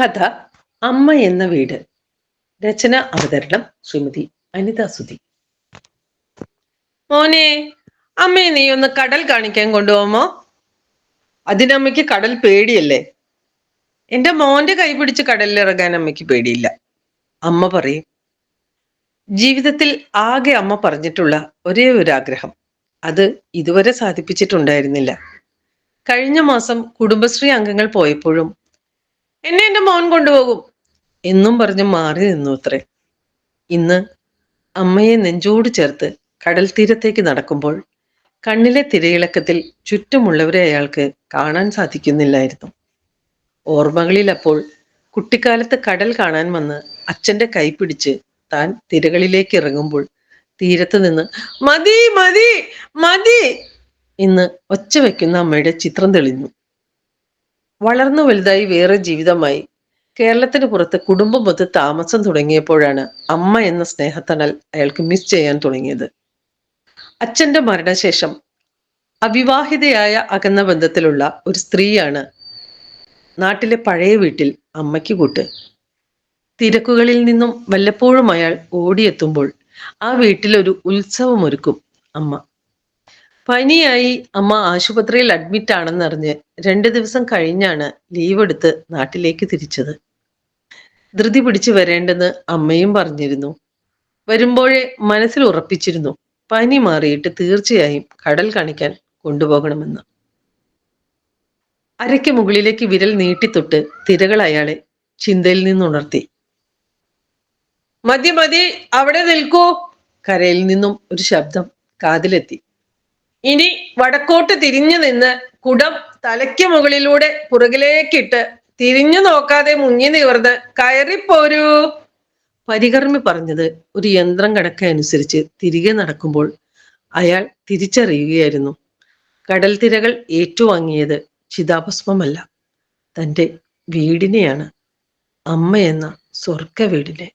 കഥ അമ്മ എന്ന വീട്. രചന അവതരണം ശ്രീമതി അനിത സുധി. മോനെ അമ്മയെ നീ ഒന്ന് കടൽ കാണിക്കാൻ കൊണ്ടുപോകുമോ അതിനമ്മയ്ക്ക് കടൽ പേടിയല്ലേ? എന്റെ മോന്റെ കൈ പിടിച്ച് കടലിൽ ഇറങ്ങാൻ അമ്മയ്ക്ക് പേടിയില്ല. അമ്മ പറയും ജീവിതത്തിൽ ആകെ അമ്മ പറഞ്ഞിട്ടുള്ള ഒരേ ഒരു ആഗ്രഹം. അത് ഇതുവരെ സാധിപ്പിച്ചിട്ടുണ്ടായിരുന്നില്ല. കഴിഞ്ഞ മാസം കുടുംബശ്രീ അംഗങ്ങൾ പോയപ്പോഴും എന്നെ എന്റെ മോൻ കൊണ്ടുപോകും. എന്നും പറഞ്ഞ് മാറി നിന്നു അത്രേ. ഇന്ന് അമ്മയെ നെഞ്ചോട് ചേർത്ത് കടൽ തീരത്തേക്ക് നടക്കുമ്പോൾ കണ്ണിലെ തിരയിളക്കത്തിൽ ചുറ്റുമുള്ളവരെ അയാൾക്ക് കാണാൻ സാധിക്കുന്നില്ലായിരുന്നു. ഓർമ്മകളിൽ അപ്പോൾ കുട്ടിക്കാലത്ത് കടൽ കാണാൻ വന്ന് അച്ഛന്റെ കൈ പിടിച്ച് താൻ തിരകളിലേക്ക് ഇറങ്ങുമ്പോൾ തീരത്ത് നിന്ന് മതി മതി മതി എന്ന് ഒച്ച വെക്കുന്ന അമ്മയുടെ ചിത്രം തെളിഞ്ഞു. വളർന്നു വലുതായി വേറെ ജീവിതമായി. കേരളത്തിന് പുറത്ത് കുടുംബം മൊത്ത് താമസം തുടങ്ങിയപ്പോഴാണ് അമ്മ എന്ന സ്നേഹത്തണൽ അയാൾക്ക് മിസ് ചെയ്യാൻ തുടങ്ങിയത്. അച്ഛന്റെ മരണശേഷം അവിവാഹിതയായ അകന്ന ബന്ധത്തിലുള്ള ഒരു സ്ത്രീയാണ് നാട്ടിലെ പഴയ വീട്ടിൽ അമ്മയ്ക്ക് കൂട്ട്. തിരക്കുകളിൽ നിന്നും വല്ലപ്പോഴും അയാൾ ഓടിയെത്തുമ്പോൾ ആ വീട്ടിലൊരു ഉത്സവമൊരുക്കും അമ്മ. പനിയായി അമ്മ ആശുപത്രിയിൽ അഡ്മിറ്റ് ആണെന്നറിഞ്ഞ് രണ്ട് ദിവസം കഴിഞ്ഞാണ് ലീവ് എടുത്ത് നാട്ടിലേക്ക് തിരിച്ചത്. ധൃതി പിടിച്ചു വരേണ്ടെന്ന് അമ്മയും പറഞ്ഞിരുന്നു. വരുമ്പോഴേ മനസ്സിൽ ഉറപ്പിച്ചിരുന്നു. പനി മാറിയിട്ട് തീർച്ചയായും കടൽ കാണിക്കാൻ കൊണ്ടുപോകണമെന്ന്. അരയ്ക്ക് മുകളിലേക്ക് വിരൽ നീട്ടിത്തൊട്ട് തിരകൾ അയാളെ ചിന്തയിൽ നിന്നുണർത്തി. മതി മതി അവിടെ നിൽക്കൂ. കരയിൽ നിന്നും ഒരു ശബ്ദം കാതിലെത്തി. ഇനി വടക്കോട്ട് തിരിഞ്ഞു നിന്ന് കുടം തലയ്ക്ക് മുകളിലൂടെ പുറകിലേക്കിട്ട് തിരിഞ്ഞു നോക്കാതെ മുങ്ങി നിവർന്ന് കയറിപ്പോരൂ. പരികർമ്മി പറഞ്ഞത് ഒരു യന്ത്രം കടക്ക അനുസരിച്ച് തിരികെ നടക്കുമ്പോൾ അയാൾ തിരിച്ചറിയുകയായിരുന്നു. കടൽ തിരകൾ ഏറ്റുവാങ്ങിയത് ചിതാഭസ്മമല്ല. തന്റെ വീടിനെയാണ്. അമ്മയെന്ന സ്വർഗ വീടിനെ.